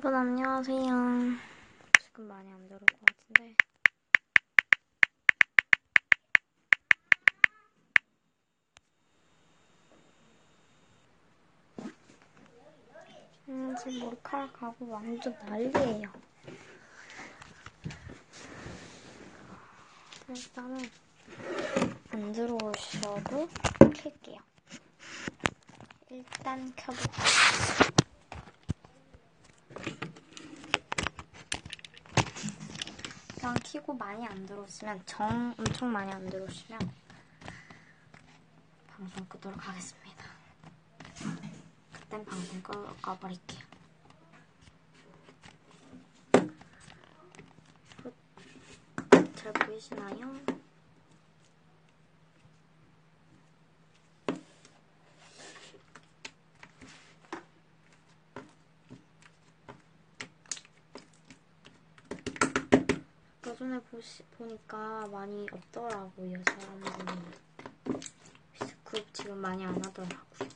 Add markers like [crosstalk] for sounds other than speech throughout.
여러분 안녕하세요. 지금 많이 안 들어올 것 같은데. 음, 지금 머리카락하고 완전 난리예요. 일단은 안 들어오셔도 켤게요. 일단 켜볼게요. 그냥 키고 많이 안 들어오시면 정 엄청 많이 안 들어오시면 방송 끄도록 하겠습니다. 그땐 방송 꺼, 꺼버릴게요. 잘 보이시나요? 아까 전에 보시, 보니까 많이 없더라고요, 사람들이. 그룹 지금 많이 안 하더라고요.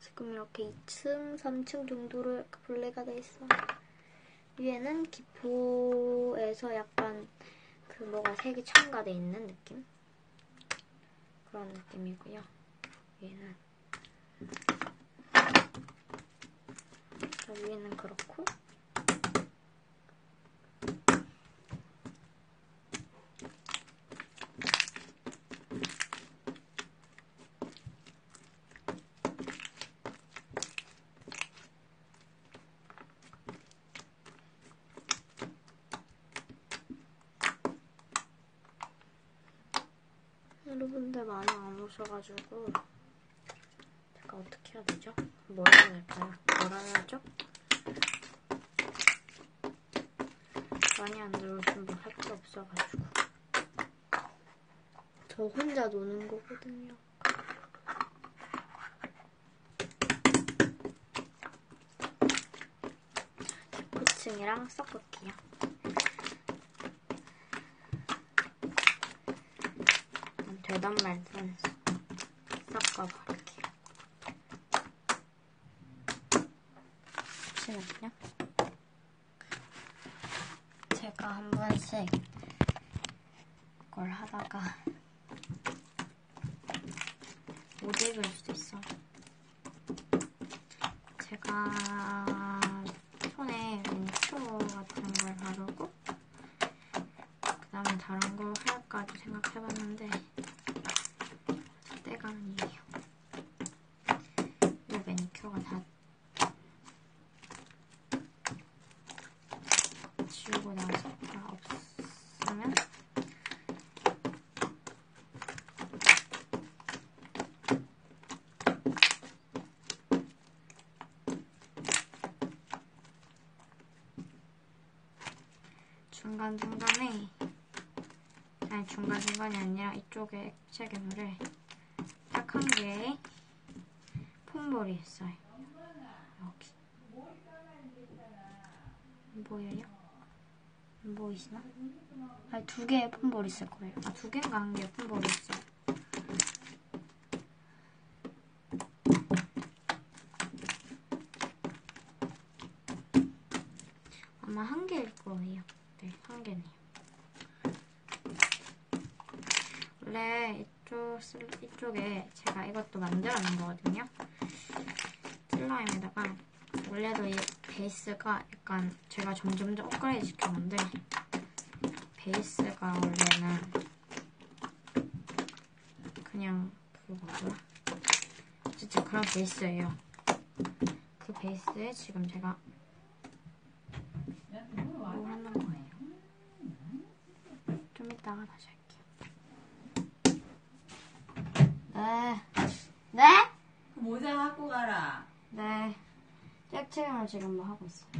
지금 이렇게 2층, 3층 정도로 블레가 돼 있어. 위에는 기포에서 약간 그 뭐가 색이 첨가돼 있는 느낌? 그런 느낌이고요. 위에는 자, 위에는 그렇고 여러분들 많이 안 오셔가지고 제가 어떻게 해야 되죠? 뭘 해야 될까요? 뭐라 해야죠? 많이 안 들어오시면 뭐할게 없어가지고 저 혼자 노는 거거든요. 고층이랑 섞을게요. 되던 말든 섞어버릴게요. 잠시만요. 제가 한 번씩 이걸 하다가 못 읽을 수도 있어. 제가 손에 민초 같은 걸 바르고 그 다음에 다른 거 할까도 생각해봤는데 때가 아니에요. 이 매니큐어가 다 지우고 나서 다 없으면 중간중간에 아니 중간중간이 아니라 이쪽에 액체 괴물을 딱 한 개의 폼볼이 있어요. 여기. 보여요? 안 보이시나? 아니, 두 개의 폼볼이 있을 거예요. 아, 두 개인가 한 개의 폼볼이 있어요. 아마 한 개일 거예요. 네, 한 개네요. 원래 이쪽, 슬- 이쪽에 제가 이것도 만들어 놓은 거거든요. 슬라임에다가 원래도 이 베이스가 약간 제가 점점 더 업그레이드 시켰는데 베이스가 원래는 그냥 그 뭐더라? 진짜 그런 베이스예요. 그 베이스에 지금 제가 뭐 하는 거예요. 좀 이따가 다시 할게요. 네. 네? 그 모자 갖고 가라. 네. 짝체형을 지금 뭐 하고 있어요.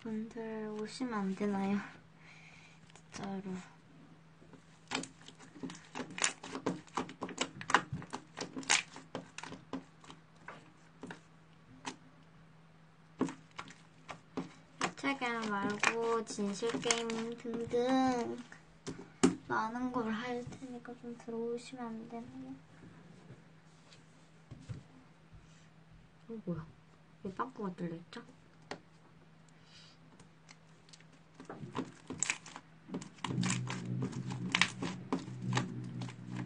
분들 오시면 안 되나요? 진짜로. 세계 말고 진실 게임 등등 많은 걸 할 테니까 좀 들어오시면 안 되나요? 어, 뭐야? 왜 빵꾸가 뚫려있죠?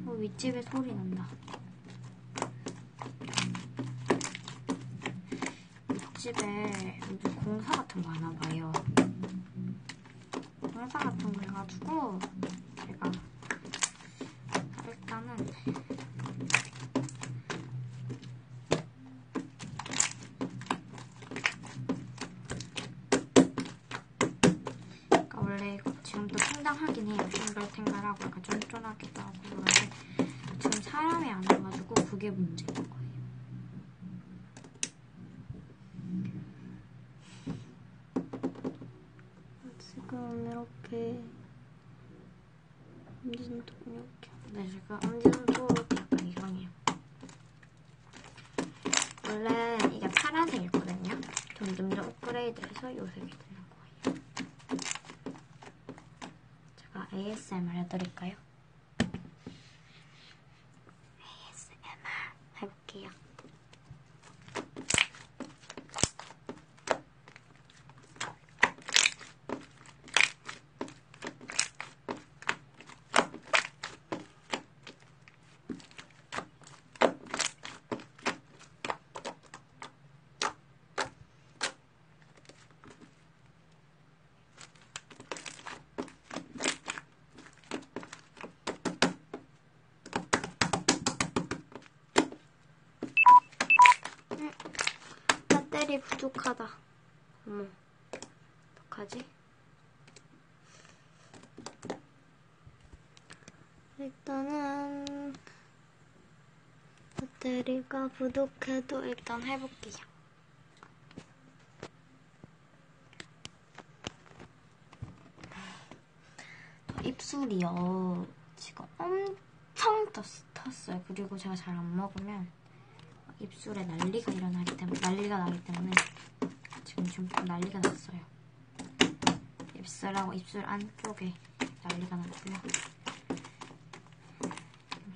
어, 윗집에 소리 난다. 윗 집에 무슨 공사 같은 거 하나 봐요. 공사 같은 거 해가지고 제가 일단은 그러니까 원래 이거 지금도 상당하긴 해요. 탱글탱글하고 약간 쫀쫀하기도 하고 그런데 지금 사람이 안 와가지고 그게 문제인 거예요. 지금 이렇게 엄지손톱 이렇게 근데 지금 엄지손톱 약간 이상해요. 원래 이게 파란색이거든요. 점점점 업그레이드해서 요 색이 되는 거예요. 제가 ASMR 해드릴까요? ASMR 해볼게요. 배터리 부족하다. 어머, 어떡하지? 일단은 배터리가 부족해도 일단 해볼게요. 저 입술이요. 지금 엄청 떴, 탔어요. 그리고 제가 잘 안 먹으면 입술에 난리가 일어나기 때문에 난리가 나기 때문에 지금 좀 난리가 났어요. 입술하고 입술 안쪽에 난리가 났고요.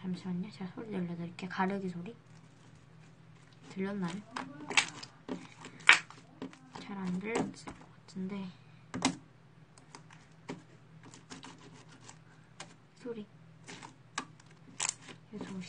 잠시만요. 제가 소리 들려드릴게요. 가르기 소리. 들렸나요? 잘 안 들렸을 것 같은데 소리. 이 소리.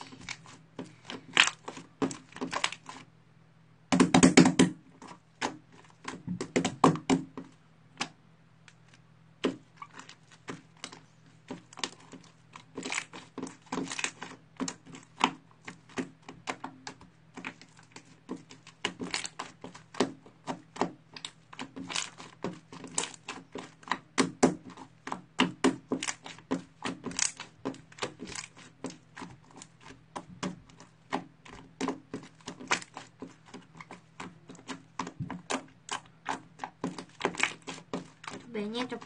매니저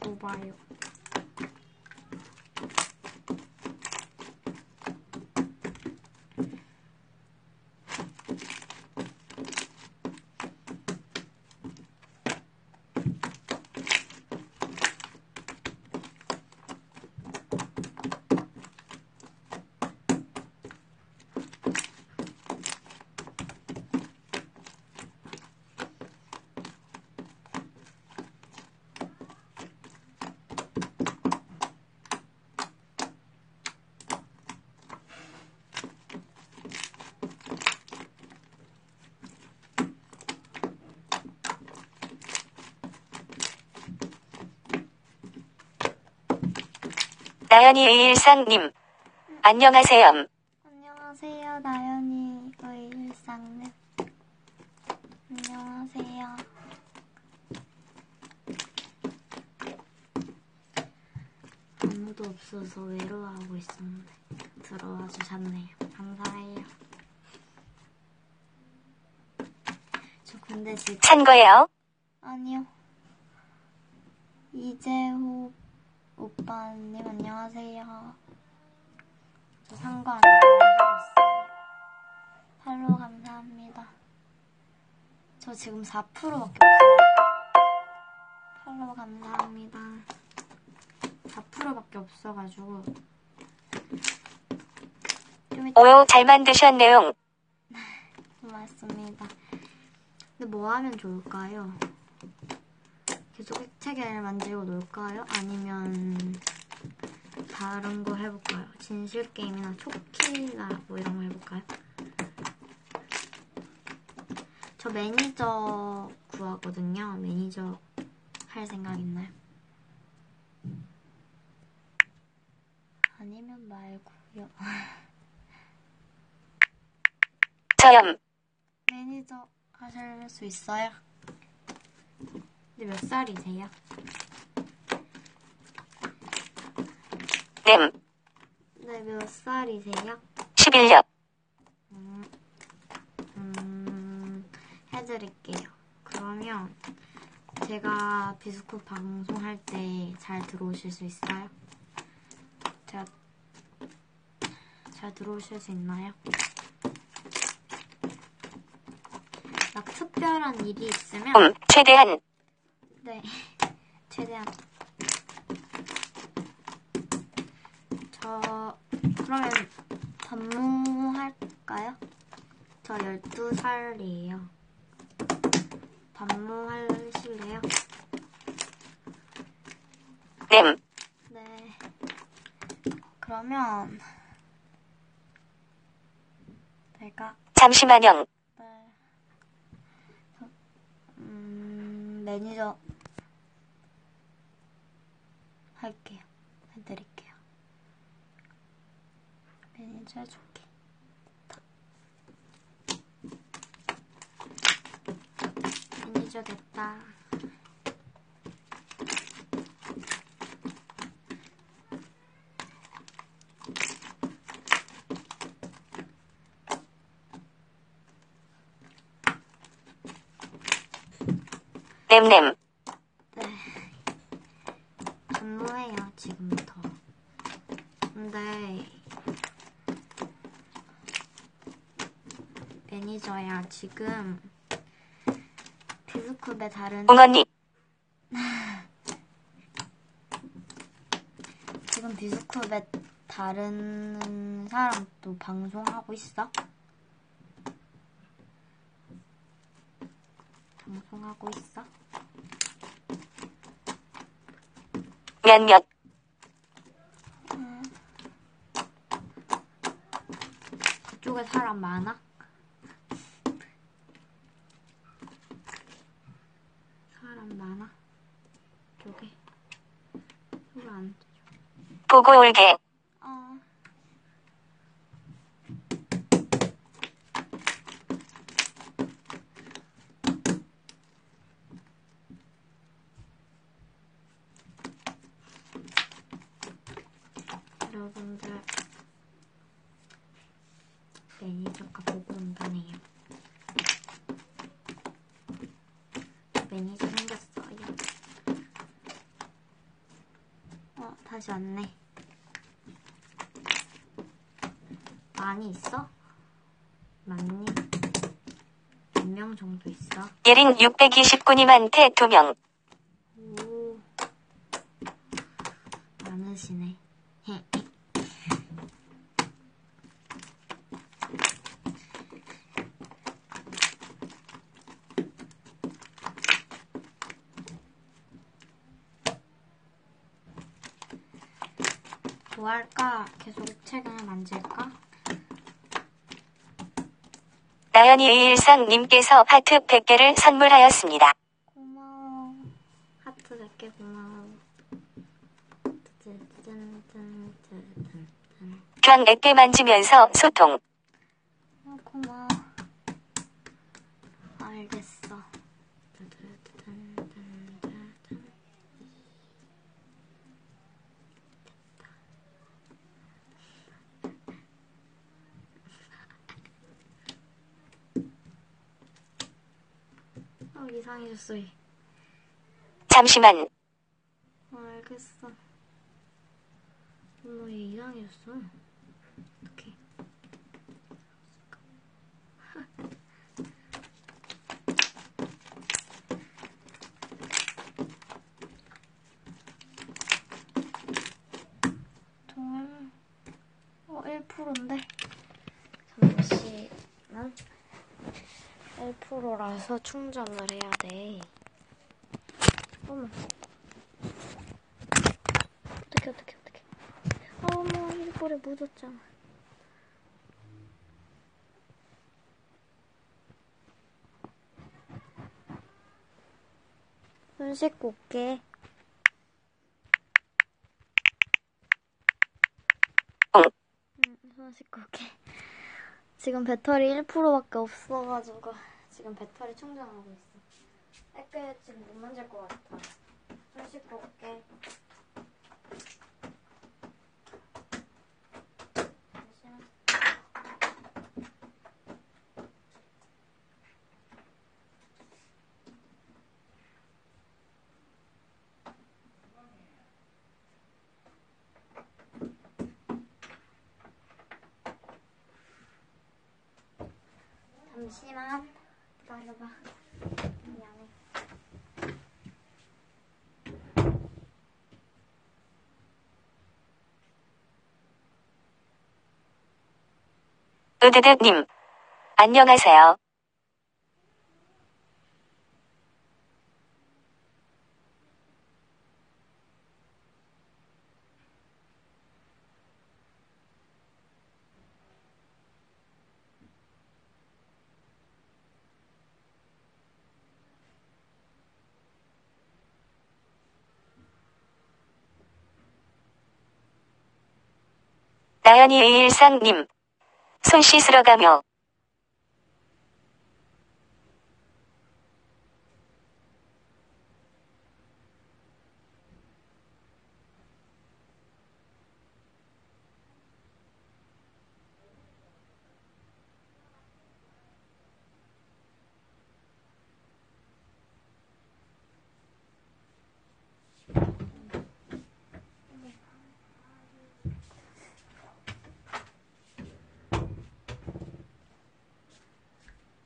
나연이 일상님 안녕하세요. 안녕하세요, 나연이 의일상님. 안녕하세요. 아무도 없어서 외로워하고 있었는데 들어와 주셨네요. 감사해요. 저 근데 지금 찬 거예요? 이재호 오빠님 안녕하세요. 저 상관 안 들어있어요. 팔로우 감사합니다. 저 지금 4%밖에 없어요. 팔로우 감사합니다. 4%밖에 없어가지고 오요 잘 만드셨네요. [laughs] 고맙습니다. 근데 뭐 하면 좋을까요? 계속 액체계를 만들고 놀까요? 아니면 다른 거 해볼까요? 진실 게임이나 초키나 뭐 이런 거 해볼까요? 저 매니저 구하거든요. 매니저 할 생각 있나요? 아니면 말고요. 저염. 매니저 하실 수 있어요? 근데 몇 살이세요? 님. 네, 몇 살이세요? 11년. 음, 해드릴게요. 그러면 제가 비스코 방송할 때 잘 들어오실 수 있어요? 제가 잘 들어오실 수 있나요? 막 특별한 일이 있으면 음, 최대한. 네, 최대한. 저, 그러면 반무할까요? 저 12살이에요. 반무하실래요? 님. 네. 그러면, 내가, 잠시만요. 네. 음, 매니저 할게요. 해드릴게요. 매니저 해줄게. 매니저 됐다. 냄냄. 네. 근무해요, 지금부터. 근데, 매니저야, 지금, 비스쿱의 다른, 웅언니. [laughs] 지금 비스쿱의 다른 사람도 방송하고 있어? 방송하고 있어? 몇몇. 그쪽에 사람 많아? 사람 많아? 쪽에? 소리 안 들려. 보고 올게. 어. 여러분들 매니저가 보고 온다네요. 매니저 생겼어요. 왔네. 많이 있어? 많니? 몇 명 정도 있어? 예린 629님한테 2명. 오. 많으시네. 뭐 할까? 계속 책을 만질까? 나연이 213님께서 하트 100개를 선물하였습니다. 고마워. 하트 100개 고마워. 그냥 100개 만지면서 소통. 어, 고마워. 알겠어. 어, 이상해졌어. 얘. 잠시만. 어, 알겠어. 어머, 얘 이상해졌어. 어떡해. 1%인데 잠시만 1%라서 충전을 해야 돼. 어머. 어떡해 어떡해 어떡해. 어머 일볼에 묻었잖아. 손 씻고 올게. 응. 응, 손 씻고 올게. 지금 배터리 1%밖에 없어가지고 지금 배터리 충전하고 있어. 댓글 지금 못 만질 것 같아. 손 씻고 올게. 잠시만. 기다려봐. 미안해. 으드드님. 안녕하세요. 나연이 의일상님. 손 씻으러 가며.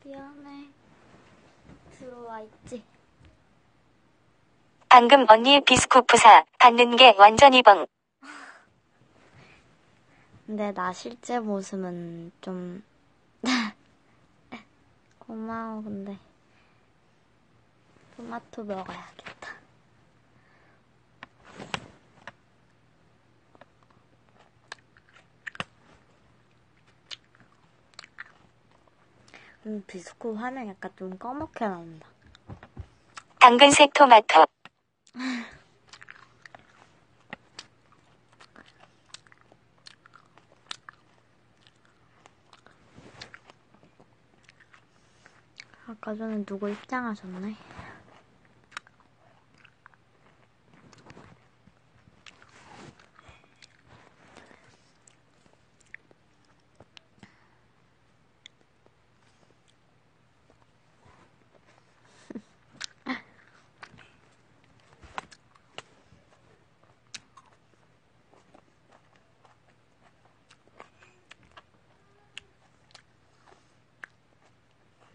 미안해. 들어와 있지. 방금 언니 비스쿠프사 받는 게 완전히 뻥. 근데 나 실제 모습은 좀 [laughs] 고마워 근데 토마토 먹어야겠다. 음, 비스쿠 화면 약간 좀 꺼멓게 나온다. 당근색 토마토. 아까 전에 누구 입장하셨네?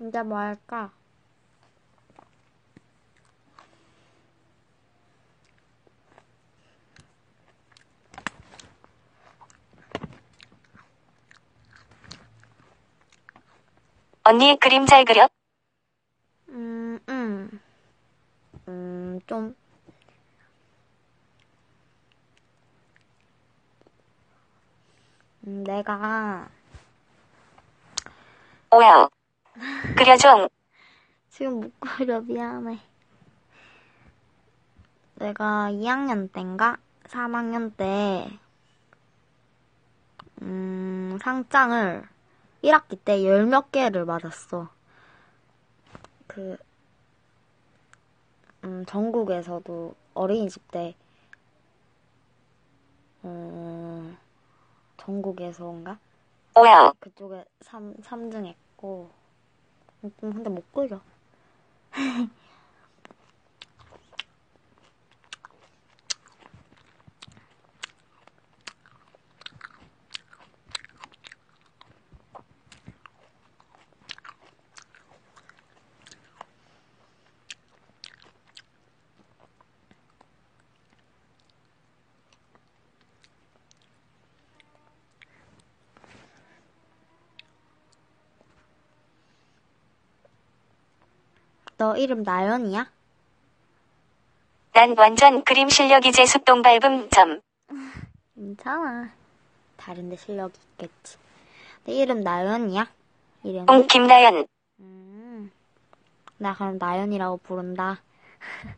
이제 뭐 할까? 언니 그림 잘 그려? 음, 음. 음, 좀. 음, 내가 오야오. 그려줘. 지금 못 그려, 미안해. 내가 2학년 때인가? 3학년 때, 음, 상장을 1학기 때 열 몇 개를 받았어. 그, 음, 전국에서도 어린이집 때, 음, 전국에서인가? 오야오. 그쪽에 3, 3등 했고, 음, 근데 못 그려. 너 이름 나연이야? 난 완전 그림 실력 이제 숲동 밟음 점. [laughs] 괜찮아. 다른데 실력이 있겠지. 내 이름 나연이야? 이름. 응 김나연. 음. 나 그럼 나연이라고 부른다. [laughs]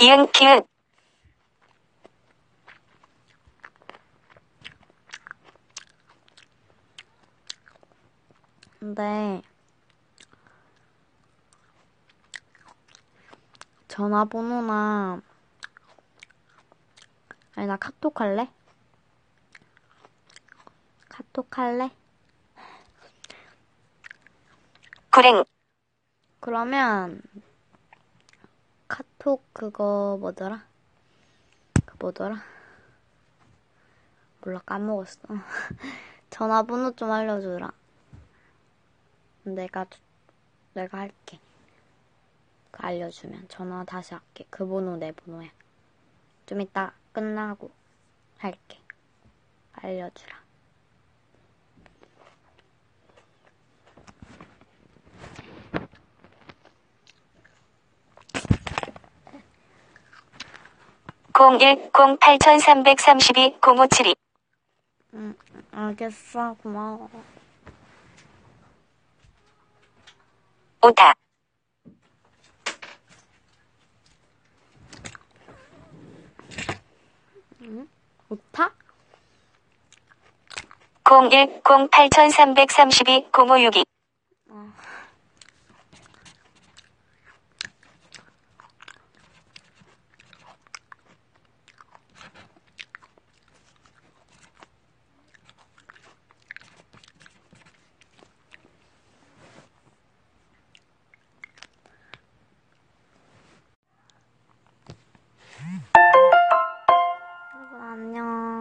이응 키읔. 근데 전화번호나 아니 나 카톡 할래? 카톡 할래? 구랭. 그러면 카톡 그거 뭐더라? 그 뭐더라? 몰라 까먹었어. [laughs] 전화번호 좀 알려주라. 내가 내가 할게. 그 알려주면 전화 다시 할게. 그 번호 내 번호야. 좀 이따 끝나고 할게. 알려주라. 공1 0 8332 0572 응, 알겠어. 고마워. 오타. 오타? 01 0 8332 0562